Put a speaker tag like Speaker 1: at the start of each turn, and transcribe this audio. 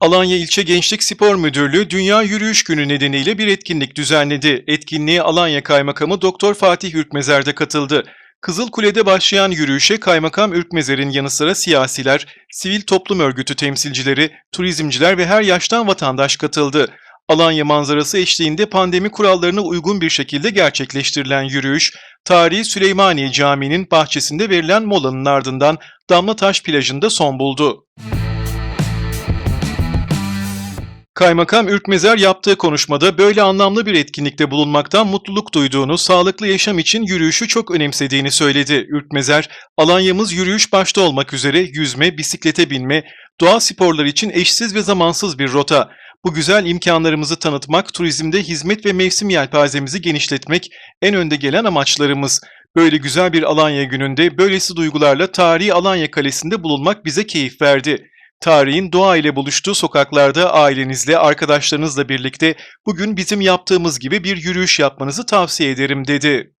Speaker 1: Alanya İlçe Gençlik Spor Müdürlüğü Dünya Yürüyüş Günü nedeniyle bir etkinlik düzenledi. Etkinliğe Alanya Kaymakamı Doktor Fatih Ürkmezer de katıldı. Kızılkule'de başlayan yürüyüşe Kaymakam Ürkmezer'in yanı sıra siyasiler, sivil toplum örgütü temsilcileri, turizmciler ve her yaştan vatandaş katıldı. Alanya manzarası eşliğinde pandemi kurallarına uygun bir şekilde gerçekleştirilen yürüyüş, tarihi Süleymaniye Camii'nin bahçesinde verilen molanın ardından Damlataş plajında son buldu. Kaymakam Ürkmezer yaptığı konuşmada böyle anlamlı bir etkinlikte bulunmaktan mutluluk duyduğunu, sağlıklı yaşam için yürüyüşü çok önemsediğini söyledi. Ürkmezer, Alanya'mız yürüyüş başta olmak üzere yüzme, bisiklete binme, doğa sporları için eşsiz ve zamansız bir rota. Bu güzel imkanlarımızı tanıtmak, turizmde hizmet ve mevsim yelpazemizi genişletmek en önde gelen amaçlarımız. Böyle güzel bir Alanya gününde böylesi duygularla tarihi Alanya Kalesi'nde bulunmak bize keyif verdi. Tarihin doğa ile buluştuğu sokaklarda ailenizle, arkadaşlarınızla birlikte bugün bizim yaptığımız gibi bir yürüyüş yapmanızı tavsiye ederim dedi.